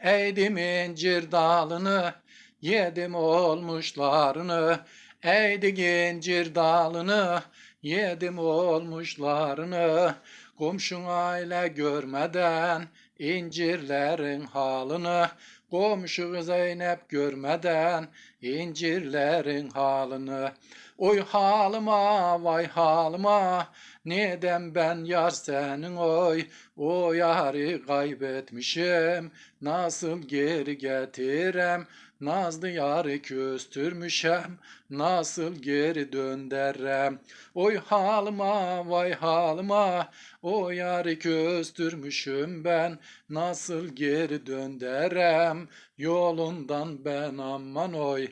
Eğdim incir dalını, yedim olmuşlarını. Eğdik incir dalını, yedim olmuşlarını. Komşun aile görmeden incirlerin halını. Komşu Zeynep görmeden incirlerin halını. Oy halıma vay halıma neden ben yar senin oy o yarı kaybetmişim nasıl geri getirem Nazlı yarı küstürmüşem nasıl geri dönderem Oy halıma vay halıma o yarı küstürmüşüm ben nasıl geri dönderem yolundan ben aman oy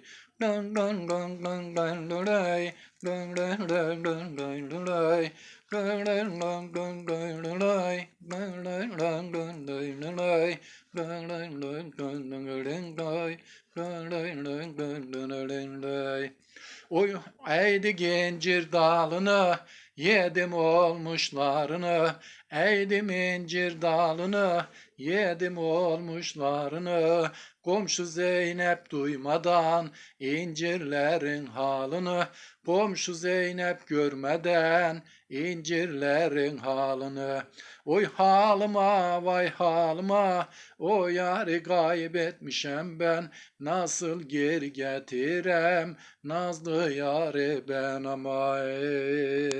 Oy eğdi incir dalını, yedim olmuşlarını. Eğdim incir dalını, yedim olmuşlarını. Komşu Zeynep duymadan incirlerin halını. Komşu Zeynep görmeden incirlerin halını. Oy halıma vay halıma o yarı kaybetmişem ben nasıl geri getirem nazlı yarı ben aman.